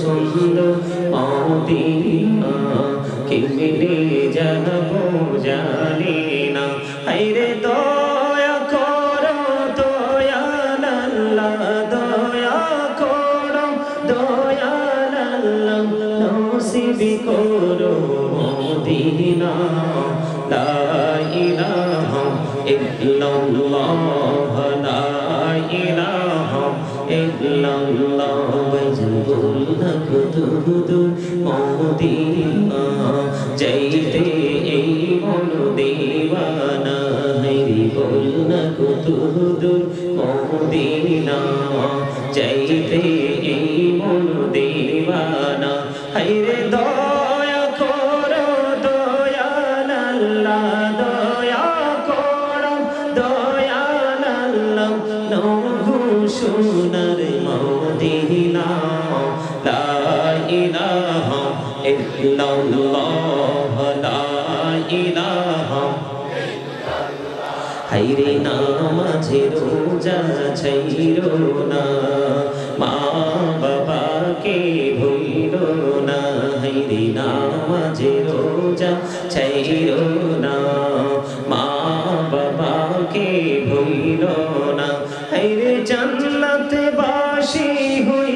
সুন্দর মদিনা কেমনে যাব জানি না। হাইরে দয়া করো, দয়াল আল্লাহ, দয়া করো, দয়াল আল্লাহ, নসিব করো মদিনা। লা ইলাহা ইল্লাল্লাহ, লা ইলাহা ইল্লাল্লাহ। বজবুল নকদুদু মদিনা যাইতে এই মন দেওয়ানা হরি বল নকদুদু মদিনা যাইতে এই মন দেওয়ানা হাইরে দয়া করো দয়াল আল্লাহ দয়া করো দয়াল আল্লাহ নহু সোনার ইল্লাল্লাহ, লা ইলাহা হাইরে নামাজে রোজা ছাইরো না, মা বাবাকে ভুইল না, হাইরে নামাজে রোজা ছাইরো না, মা বাবাকে ভুইল না, হাইরে জান্নাতে বাসি হইতে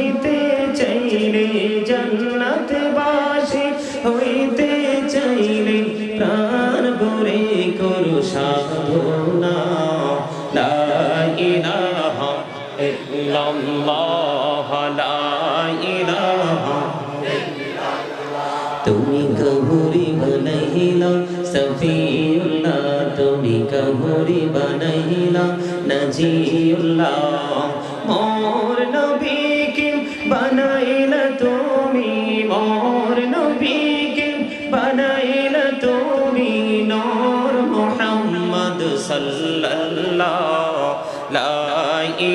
ভরে করু সাধনা। লা ইলাহা ইল্লাল্লাহ, লা ইলাহা তুমি কবুরি বানাইলা, সফিউল্লাহ। তুমি কবুরি বানাইলা, নজিউল্লাহ। মোর নবীকে বানাইলা।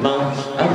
mãos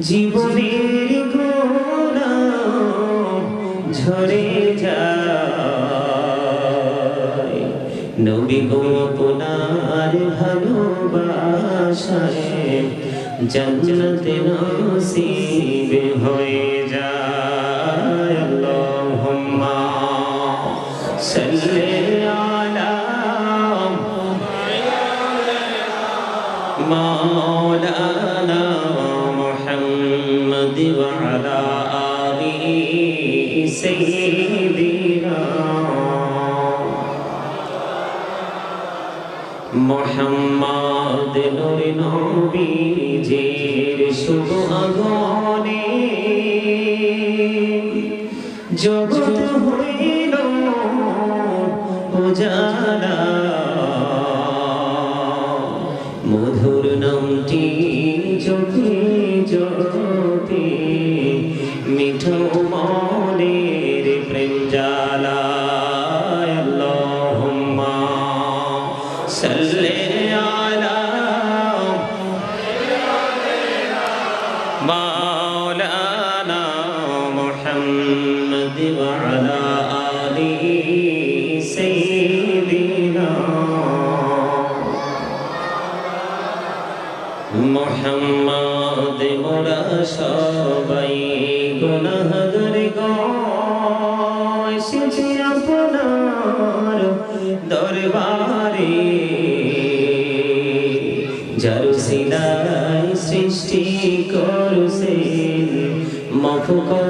জীবনের গোনা ঝরে যায়। নবী গো আপনার ভালোবাসায় জন্নত নসিব হয়ে। سيدنا محمد نور نبي جير শুভ জগত হয়ে যার সিলাই সৃষ্টি করুসেন মাফ করেন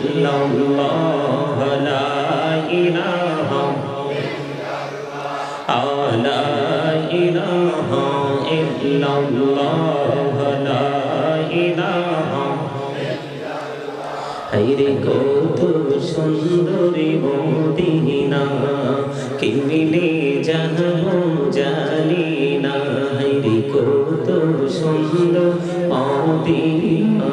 illallah la ilaha la ilaha illallah la ilaha হাইরে কত সুন্দরী মদিনা কি মিলে জানো জানি না হাইরে কত সুন্দর মদিনা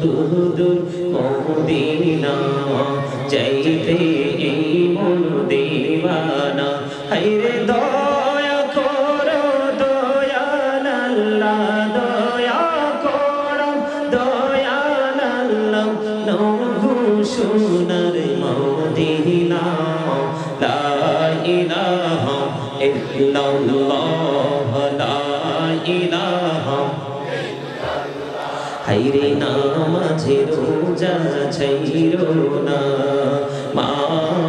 দূর মদিনা যাইতে রোজা ছাইরো না, মা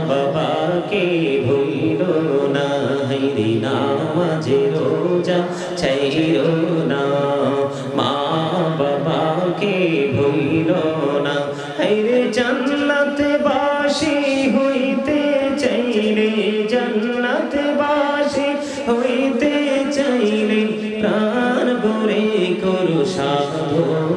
বাবাকে ভুইল না, হাইরে নামাজে রোজা ছাইরো না, মা বাবাকে ভুইল না, হাইরে জান্নাতে বাসি হইতে চাইলে, জান্নাতে বাসি হইতে চাইলে, প্রাণ গরে করু সাধনা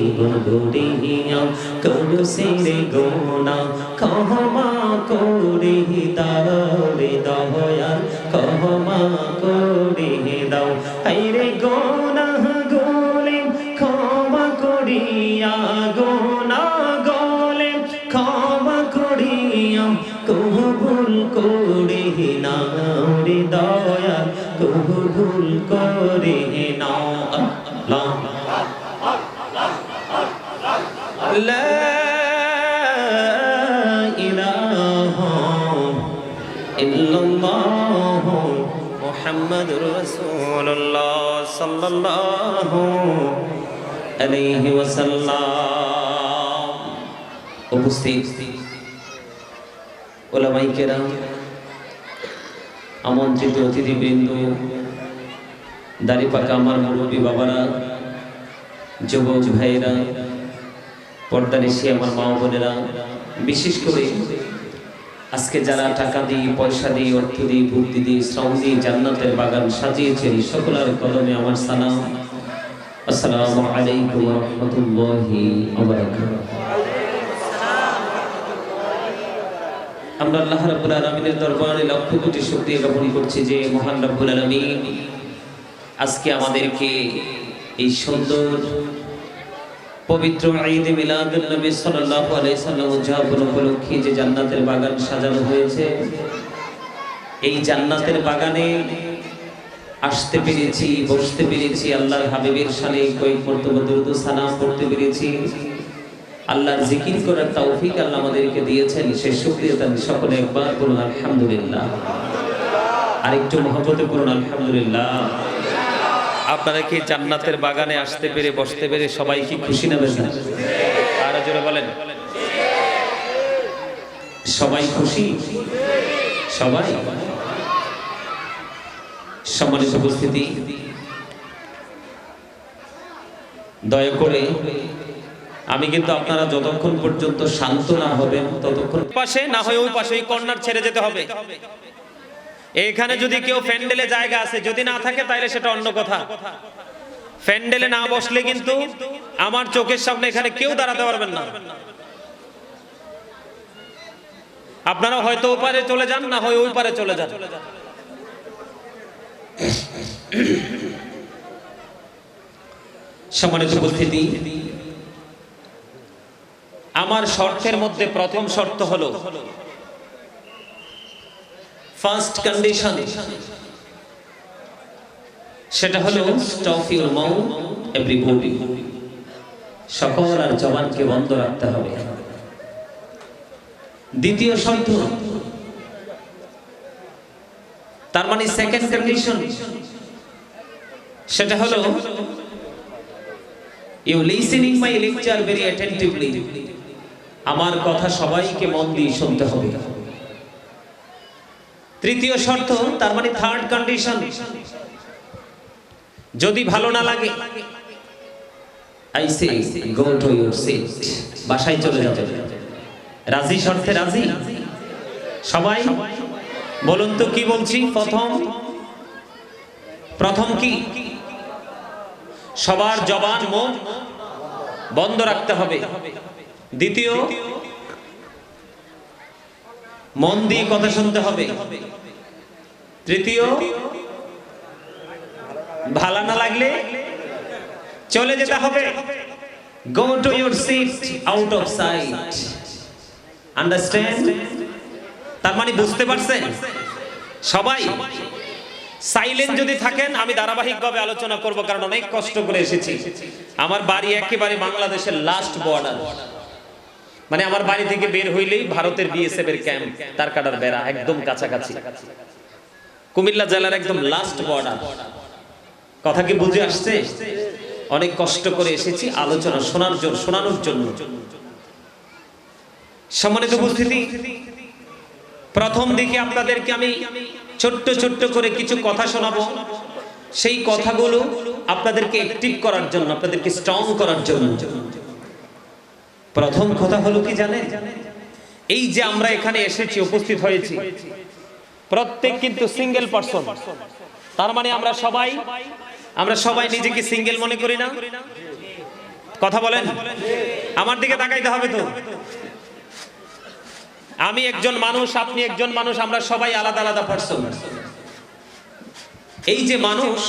জীবন গড়িয়া করু সিরে গোনা ক্ষমা সাল্লাল্লাহু আলাইহি ওয়াসাল্লাম। উপস্থিত ওলামাই কেরাম, আমন্ত্রিত অতিথিবৃন্দ দাড়ি পাকা আমার মুরব্বী বাবারা, যুবক ভাইয়েরা, পর্দার এসে আমার মা বোনেরা, বিশেষ করে আজকে যারা টাকা দিয়ে, পয়সা দিয়ে, অর্থ দিয়ে, বুদ্ধি দিয়ে, শ্রম দিয়ে জান্নাতের বাগান সাজিয়েছেন, সকলের কদমে আমার সালাম। আসসালামু আলাইকুম রহমতুল্লাহি আমরা আল্লাহ রাব্বুল আলামিনের দরবারে লক্ষ কোটি শুকরিয়া জ্ঞাপন করছি যে মহান রব্বুল আলামিন আজকে আমাদেরকে এই সুন্দর পবিত্র ঈদ মিলাদুন নবী সাল্লাল্লাহু আলাইহি সাল্লাম উদযাপন উপলক্ষে যে জান্নাতের বাগান সাজানো হয়েছে, এই জান্নাতের বাগানে আসতে পেরেছি, বসতে পেরেছি, আল্লাহর হাবিবের শানে কয়েক মর্তবা দুরুদ সালাম পড়তে পেরেছি। আল্লাহর জিকির করার তৌফিক আল্লাহ আমাদেরকে দিয়েছেন সে শুকরিয়া তার সকলে একবার বলুন আলহামদুলিল্লাহ। আরেকটু মহব্বতে করুন আলহামদুলিল্লাহ। আপনারা কি জান্নাতের বাগানে আসতে পেরে, বসতে পেরে সবাই কি খুশি নেবেন আর জোরে বলেন। সবাই খুশি? সবাই? সম্মানিত উপস্থিতি। দয়া করে আমি কিন্তু আপনারা যতক্ষণ পর্যন্ত শান্ত না হবেন, ততক্ষণ পাশে না হয়ে ওই পাশে ওই কর্নার ছেড়ে যেতে হবে। এখানে যদি কেউ ফ্যান্ডেলে জায়গা আছে, যদি না থাকে তাহলে সেটা অন্য কথা। ফ্যান্ডেলে না বসলে কিন্তু আমার চোখের সামনে এখানে কেউ দাঁড়াতে পারবেন না। আপনারা হয়তো ওপারে চলে যান, না হয় ওই পারে চলে যান। সম্মানিত উপস্থিতি, আমার শর্তের মধ্যে প্রথম শর্ত হলো ফার্স্ট কন্ডিশন। সেটা হলো স্টপ ইউর মাউথ এভরিবডি সকল আর জবানকে বন্ধ রাখতে হবে। দ্বিতীয় শর্ত। তার মানে সেকেন্ড কন্ডিশন সেটা হলো you listening my lecture very attentively আমার কথা সবাইকে মন দিয়ে শুনতে হবে। তৃতীয় শর্ত, তার মানে থার্ড কন্ডিশন যদি ভালো না লাগে I say go to your seat বাসায় চলে যাবে রাজি শর্তে রাজি? সবাই? বলুন তো কি বলছি? প্রথম। প্রথম কি? সবার জবান মুখ বন্ধ রাখতে হবে। দ্বিতীয় মন দিয়ে কথা শুনতে হবে। তৃতীয়, ভালো না লাগলে চলে যেতে হবে। Go to your seat out of sight understand তার মানে বুঝতে পারছেন? সবাই সাইলেন্ট যদি থাকেন, আমি ধারাবাহিকভাবে আলোচনা করব, কারণ অনেক কষ্ট করে এসেছি। আমার বাড়ি একেবারে বাংলাদেশের লাস্ট বর্ডার মানে আমার বাড়ি থেকে বের হইলেই ভারতের বিএসএফ এর ক্যাম্প তার কাটার বেড়া, একদম কাছাকাছি। কুমিল্লা জেলার একদম লাস্ট বর্ডার কথা কি বুঝে আসছে? অনেক কষ্ট করে এসেছি, আলোচনা শোনার জন্য, শোনানোর জন্য। সম্মানিত উপস্থিতি, প্রথম দিকে আপনাদেরকে আমি ছোট্ট ছোট্ট করে কিছু কথা শোনাবো। সেই কথাগুলো আপনাদেরকে অ্যাক্টিভ করার জন্য, আপনাদেরকে স্ট্রং করার জন্য। প্রথম কথা হলো কি জানেন? এই যে আমরা এখানে এসেছি, উপস্থিত হয়েছি, প্রত্যেক কিন্তু সিঙ্গেল পার্সন তার মানে আমরা সবাই আমরা সবাই নিজেকে সিঙ্গেল মনে করি না? কথা বলেন? আমার দিকে তাকাইতে হবে তো। আমি একজন মানুষ, আপনি একজন মানুষ, আমরা সবাই আলাদা আলাদা পারসন এই যে মানুষ,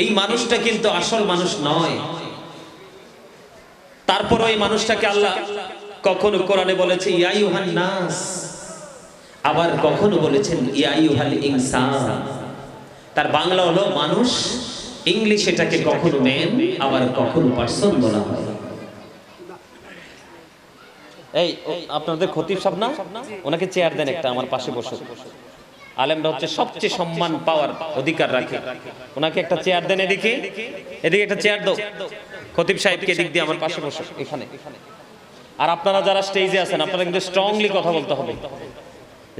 এই মানুষটা কিন্তু আসল মানুষ নয়। তারপর ওই মানুষটাকে আল্লাহ কখনো কোরআনে বলেছে ইয়াইউহান নাস। আবার কখনো বলেছেন ইয়াইউহাল ইনসান। তার বাংলা হলো, মানুষ ইংলিশ এটাকে কখনো ম্যান আবার কখনো পার্সন বলা হয়। এই আপনাদের খতিব সাহেব না? ওনাকে চেয়ার দেন একটা, আমার পাশে বসে আলেমরা হচ্ছে সবচেয়ে সম্মান পাওয়ার অধিকার রাখে। ওনাকে একটা চেয়ার দেন এদিকে। এদিকে একটা চেয়ার দাও। খতিব সাহেবকে এদিক দিয়ে আমার পাশে বসে, এখানে। আর আপনারা যারা স্টেজে আছেন, আপনারা কিন্তু স্ট্রংলি কথা বলতে হবে।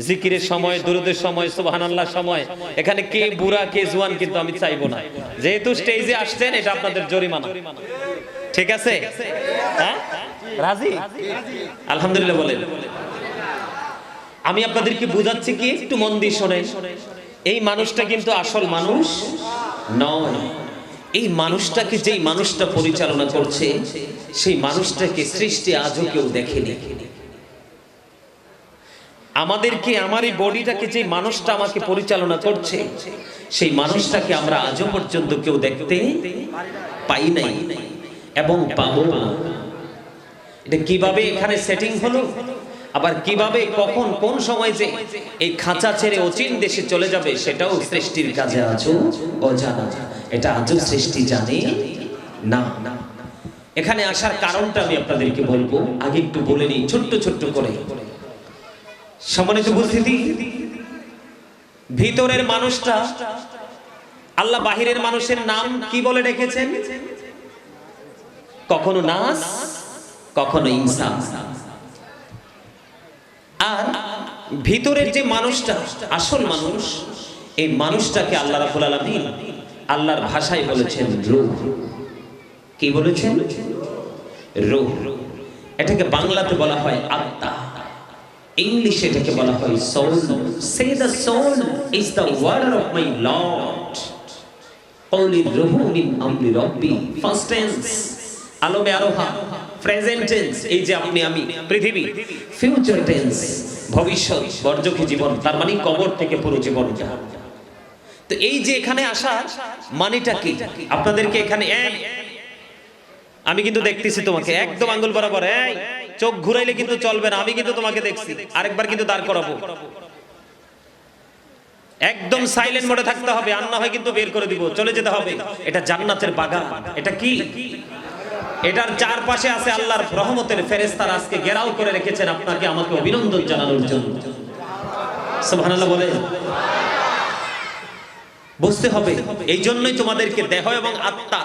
জিকিরের সময়, দুরুদের সময় সুবহানাল্লাহ সময়, এখানে কে বুড়া, কে জোয়ান কিন্তু আমি চাইব না। যেহেতু স্টেজে আসছেন, এটা আপনাদের জরিমানা। ঠিক আছে? হ্যাঁ? রাজি? আলহামদুলিল্লাহ বলেন। আমি আপনাদেরকে বুঝাচ্ছি কি, একটু মন দিয়ে শোনেন। এই মানুষটা কিন্তু আসল মানুষ নয়। এই মানুষটাকে যেই মানুষটা পরিচালনা করছে, সেই মানুষটাকে সৃষ্টি আজও কেউ দেখেনি। আমাদেরকে আমার এই বডিটাকে যে মানুষটা আমাকে পরিচালনা করছে, সেই মানুষটাকে আমরা আজও পর্যন্ত কেউ দেখতে পাই নাই এবং পাবো এটা কীভাবে এখানে সেটিং হলো? আবার কীভাবে, কখন, কোন সময় যে এই খাঁচা ছেড়ে অচিন দেশে চলে যাবে, সেটাও সৃষ্টির কাজে আজও অজানা। এটা আজও সৃষ্টি জানে? না। এখানে আসার কারণটা আমি আপনাদেরকে বলব। আগে একটু বলে নিই, ছোট্ট ছোট্ট করে। সম্মানিত উপস্থিতি, ভিতরের মানুষটা, আল্লাহ বাহিরের মানুষের নাম কি বলে রেখেছেন কখনো নাস, কখনো ইনসান আর ভিতরের যে মানুষটা, আসল মানুষ, এই মানুষটাকে আল্লাহ রাব্বুল আলামিন আল্লাহর ভাষায় বলেছেন রুহ। কি বলেছেন? রুহ। এটাকে বাংলাতে বলা হয় আত্মা। ইংলিশে এটাকে বলা হয় soul say the soul is the word of my lord কৌলি রুহু মিন আমলি রব্বি। ফার্স্ট টেন্স আলমে আরোহা। প্রেজেন্ট টেন্স এই যে আপনি, আমি, পৃথিবী। ফিউচার টেন্স ভবিষ্যৎ বর্জকী জীবন, তার মানে কবর থেকে পুরো জীবন যা তো এই যে এখানে আসা মানেটা কি? আপনাদেরকে এখানে আমি কিন্তু দেখতেছি তোমাকে একদম আঙ্গুল বরাবর এই চোখ ঘুরাইলে কিন্তু চলবে না আমি কিন্তু তোমাকে দেখছি আরেকবার কিন্তু দাঁড় করাবো। একদম সাইলেন্ট মোডে থাকতে হবে আর না হয় কিন্তু বের করে দিব চলে যেতে হবে। এটা জান্নাতের বাগান এটা কি? এটার চারপাশে আছে আল্লাহর রহমতের ফেরেস্তার আজকে ঘেরাও করে রেখেছেন আপনাকে আমাকে অভিনন্দন জানানোর জন্য। সুবহানাল্লাহ বলে বুঝতে হবে, এই জন্যই তোমাদেরকে দেহ এবং আত্মা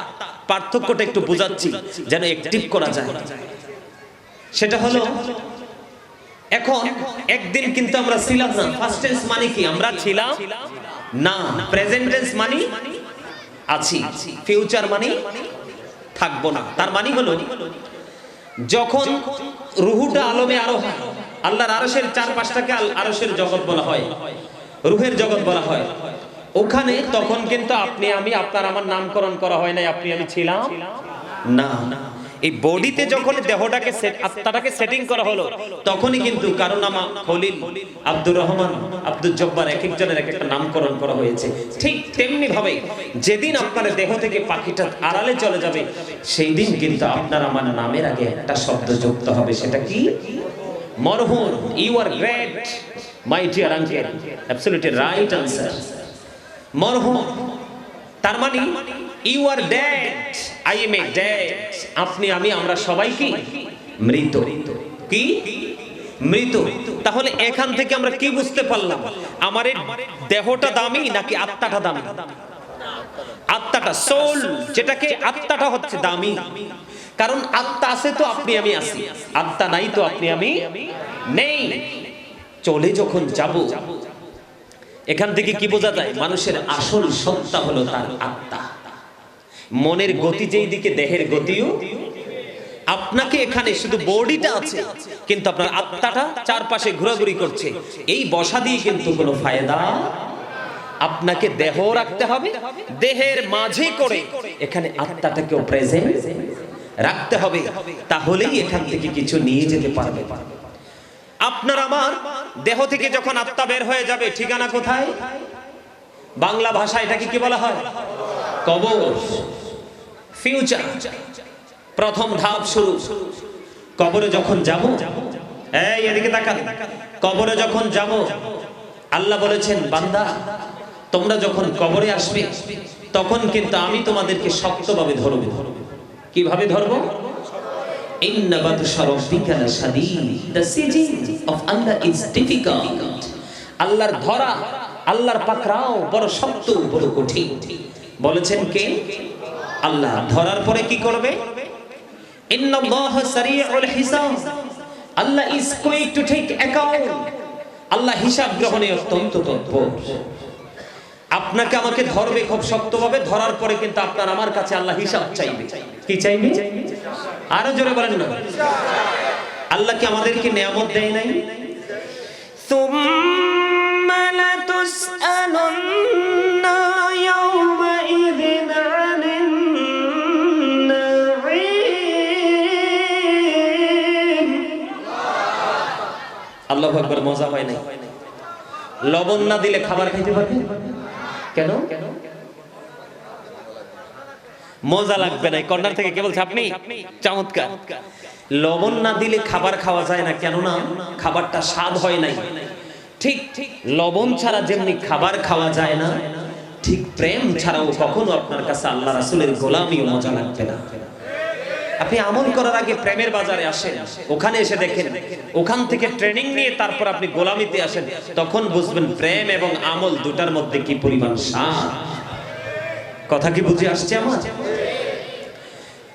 পার্থক্যটা একটু বোঝাচ্ছি, যেন অ্যাক্টিভ করা যায়। সেটা হলো, এখন একদিন কিন্তু আমরা ছিলাম না ফার্স্ট টেন্স মানে কি? আমরা ছিলাম না প্রেজেন্ট টেন্স মানে আছি ফিউচার মানে থাকব না। তার মানে হলো, যখন রুহুটা আলমে আরও আল্লাহর আরশের চার পাঁচটাকে আরশের জগৎ বলা হয়, রুহের জগৎ বলা হয় ওখানে তখন কিন্তু আপনি, আমি, আপনার, আমার নামকরণ করা হয় নাই, আপনি, আমি ছিলাম। না। এই বডিতে যখন দেহটাকে আত্মাটাকে সেটিং করা হলো, তখনই কিন্তু কারও নাম খলিল, আব্দুর রহমান আব্দুল জব্বার এক একজনের এক একটা নামকরণ করা হয়েছে। ঠিক তেমনি ভাবে যেদিন আপনার দেহ থেকে পাখিটা আড়ালে চলে যাবে সেই দিন কিন্তু আপনার আমার নামের আগে একটা শব্দ যুক্ত হবে, সেটা কি? মরহুম you are great my dear uncle absolutely right answer মরহুম। তার মানে you are dad I am a dad আপনি, আমি, আমরা সবাই কি? মৃত। কি? মৃত। তাহলে এখান থেকে আমরা কি বুঝতে পারলাম? আমার দেহটা দামি নাকি আত্মাটা দামি? আত্মাটা সোল যেটাকে আত্মাটা হচ্ছে দামি। কারণ আত্মা আছে তো, আপনি, আমি আছি। আত্মা নাই তো, আপনি, আমি নেই। চলে যখন যাব এখান থেকে কি বোঝা যায়? মানুষের আসল সত্তা হলো তার আত্মা। মনের গতি যেই দিকে, দেহের গতিও। আপনাকে এখানে শুধু বডিটা আছে, কিন্তু আপনার আত্মাটা চারপাশে ঘোরাঘুরি করছে। এই বসা দিয়ে কিন্তু কোনো ফায়দা আপনাকে দেহ রাখতে হবে, দেহের মাঝে করে এখানে আত্মাটাকেও প্রেজেন্ট রাখতে হবে। তাহলেই এখান থেকে কিছু নিয়ে যেতে পারবে আপনার আমার দেহ থেকে যখন আত্মা বের হয়ে যাবে, ঠিকানা কোথায়? বাংলা ভাষা এটাকে কি বলা হয়? কবর। ফিউচার প্রথম ধাপ শুরু। কবরে যখন যাব, এই এদিকে তাকান। কবরে যখন যাব, আল্লাহ বলেছেন, বান্দা, তোমরা যখন কবরে আসবে, তখন কিন্তু আমি তোমাদেরকে শক্তভাবে ধরব। কীভাবে ধরবো? Inna batusha rabbika lashadid. The siege of Allah is difficult. আল্লাহর ধরা, আল্লাহর পাকড়াও বড় শক্ত, বড় কঠিন। বলেছেন কে? আল্লাহ ধরার পরে কি করবে? ইন্নাল্লাহু সারিউল হিসাব। Allah is quick to take account আল্লাহ হিসাব গ্রহণে অত্যন্ত তৎপর। আপনাকে আমাকে ধরবে খুব শক্তভাবে ধরার পরে কিন্তু আপনার আমার কাছে আল্লাহ হিসাব চাইবে। কি চাইবে? আরও জোরে বলেন না। আল্লাহ কি আমাদেরকে নিয়ামত দেয় নাই? আল্লাহ একবার মজা হয় নাই? লবণ না দিলে খাবার খাইতে পারবে কেন? মজা লাগবে না কর্নার থেকে কে বলছে আপনি? চমৎকার। লবণ না দিলে খাবার খাওয়া যায় না, কেননা খাবারটা স্বাদ হয় নাই। ঠিক ঠিক লবণ ছাড়া যেমনি খাবার খাওয়া যায় না, ঠিক প্রেম ছাড়াও কখনো আপনার কাছে আল্লাহ রাসূলের গোলামিও মজা লাগবে না। আপনি আমল করার আগে প্রেমের বাজারে আসেন, ওখানে এসে দেখেন, ওখান থেকে ট্রেনিং নিয়ে তারপর আপনি গোলামিতে আসেন, তখন বুঝবেন প্রেম এবং আমল দুটার মধ্যে কি পরিমাণ স্বাদ কথা কি বুঝে আসছে আমার?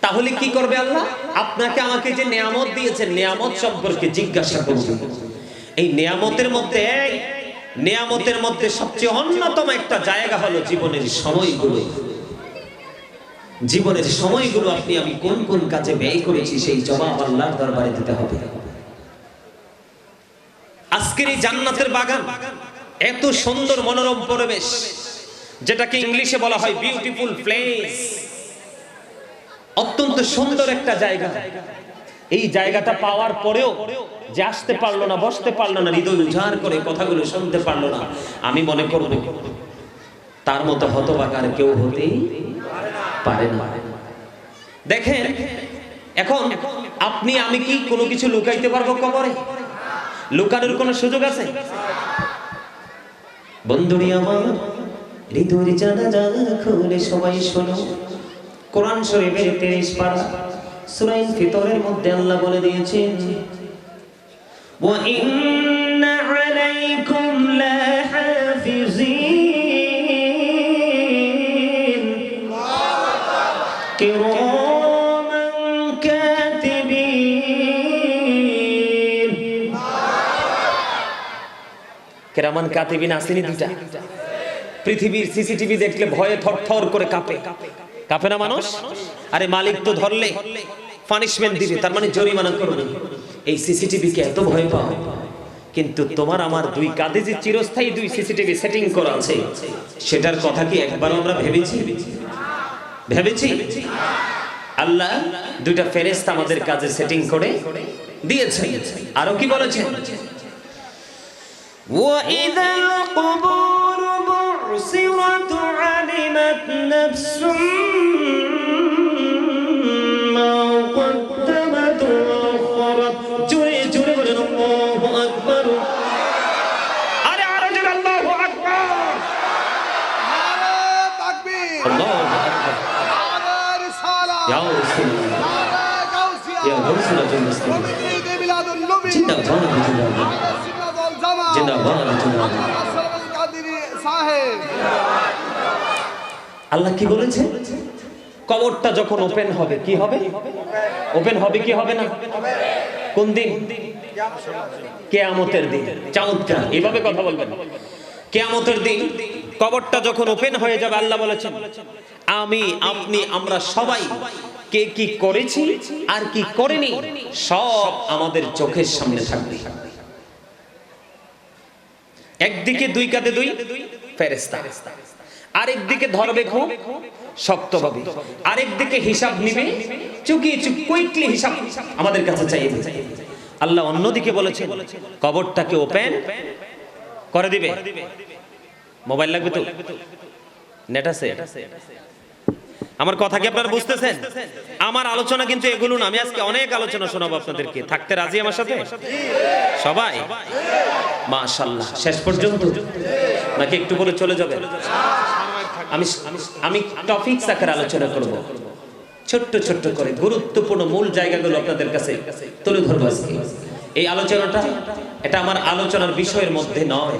তাহলে কি করবে আল্লাহ? আপনাকে আমাকে যে নিয়ামত দিয়েছেন নিয়ামত সম্পর্কে জিজ্ঞাসা করবেন এই নিয়ামতের মধ্যে নিয়ামতের মধ্যে সবচেয়ে অন্যতম একটা জায়গা হলো জীবনের সময়গুলো। জীবনের সময়গুলো আপনি, আমি কোন কোন কাজে ব্যয় করেছি, সেই জবাব আল্লাহর দরবারে দিতে হবে। আজকের এই জান্নাতের বাগান এত সুন্দর মনোরম পরিবেশ, যেটাকে ইংলিশে বলা হয় বিউটিফুল প্লেস অত্যন্ত সুন্দর একটা জায়গা। এই জায়গাটা পাওয়ার পরেও যে আসতে পারল না, বসতে পারল না, হৃদয় উজাড় করে কথাগুলো শুনতে পারল না, আমি মনে করব, তার মতো হতবাকার কেউ হতেই পারে না দেখেন এখন আপনি আমি কি কোনো কিছু লুকাইতে পারবো কবরে লুকানোর কোনো সুযোগ আছে বন্ধুরি আমার হৃদয়ের জানা জানা খুলে সবাই শোনো কোরআন শরীফের তেইশ পারা সুরাইন ফিতরের মধ্যে আল্লাহ বলে দিয়েছেন وإن عليكم لحافظين কেরামান কাতিবিন আসেনি দুটা পৃথিবীর সিসিটিভি দেখলে ভয়ে থরথর করে কাঁপে। কাঁপে না মানুষ? আরে মালিক তো ধরলে পানিশমেন্ট দিবে, তার মানে জরিমানা করবে। এই সিসিটিভি কে এত ভয় পাও? কিন্তু তোমার আমার দুই কাঁধে যে চিরস্থায়ী দুই সিসিটিভি সেটিং করা আছে। সেটার কথা কি একবার আমরা ভেবেছি? ভেবেছি? আল্লাহ দুইটা ফেরেস্তা আমাদের কাজে সেটিং করে দিয়েছে আরও কি বলেছেন? وإذا القبور بعصرت علمت نفس ما قدمت وأخرت. جري جري الله أكبر. أنا رجل الله أكبر. نعم تكبير. الله أكبر. نعم رسالة. يا رسول الله. نعم غوثية يا غوث رجل مسلم ومن يدي بلاد النبي. جدا جدا جدا আল্লাহ কি বলেছে? কবরটা যখন ওপেন হবে, কি হবে? ওপেন হবে, কি হবে না? কোন দিন? কেয়ামতের দিন। চমৎকার এভাবে কথা বলবেন। কেয়ামতের দিন কবরটা যখন ওপেন হয়ে যাবে, আল্লাহ বলেছেন, আমি, আপনি, আমরা সবাই কে কি করেছি আর কি করেনি, সব আমাদের চোখের সামনে থাকবে। একদিকে দুই কাঁধে দুই ফেরেস্তা আরেকদিকে ধরবে খুব শক্তভাবে। আরেকদিকে হিসাব নিবে। চুকিয়ে চুপ কুইকলি হিসাব আমাদের কাছে চাইবে আল্লাহ অন্যদিকে বলেছে কবরটাকে ওপেন করে দিবে। মোবাইল লাগবে তো? নেট আছে? আমার কথা কি আপনারা বুঝতেছেন? আমার আলোচনা কিন্তু এগুলো না। আমি আজকে অনেক আলোচনা শোনাবো আপনাদেরকে। থাকতে রাজি আমার সাথে? সবাই? মাশাল্লাহ শেষ পর্যন্ত? নাকি একটু বলে চলে যাবে আমি আমি টপিকস আকারে আলোচনা করব। ছোট্ট ছোট্ট করে গুরুত্বপূর্ণ মূল জায়গাগুলো আপনাদের কাছে তুলে ধরবো আজকে। এই আলোচনাটা, এটা আমার আলোচনার বিষয়ের মধ্যে নয়।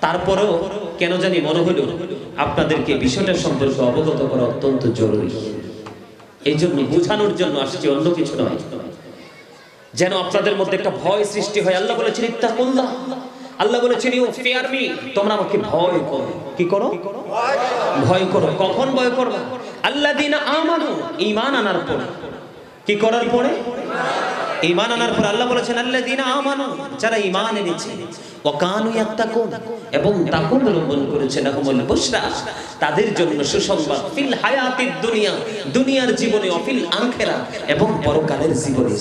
তারপরেও কেন জানি মনে হলো আপনাদেরকে বিষয়টা সম্পর্কে অবগত করা অত্যন্ত জরুরি। এই জন্য বোঝানোর জন্য আসছে অন্য কিছু নয়। যেন আপনাদের মধ্যে একটা ভয় সৃষ্টি হয়। আল্লাহ বলেছেন, ইত্তাকুল্লাহ। আল্লাহ বলেছেন, ইউ ফিয়ার মি। তোমরা আমাকে ভয় করো। কি করো? ভয় করো। কখন ভয় করবা? আল্লাহ দিন আমানু, ঈমান আনার পরে। কি করার পরে? ঈমান আনার পর আল্লাহ বলেছেন আল্লাহ দিন আমানু যারা ঈমান এনেছে। এবং অবলম্বন করেছে লাহুমুল বুশরা। তাদের জন্য সুসংবাদ, ফিল হায়াতিদ দুনিয়া, দুনিয়ার জীবনে অফিল আখিরা এবং পরকালের জীবনে।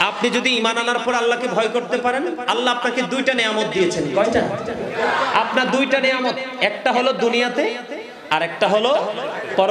আপনি যদি ইমান আনার পর আল্লাহকে ভয় করতে পারেন, আল্লাহ আপনাকে দুইটা নিয়ামত দিয়েছেন। কয়টা? আপনার দুইটা নিয়ামত, একটা হলো দুনিয়াতে, আর একটা হলো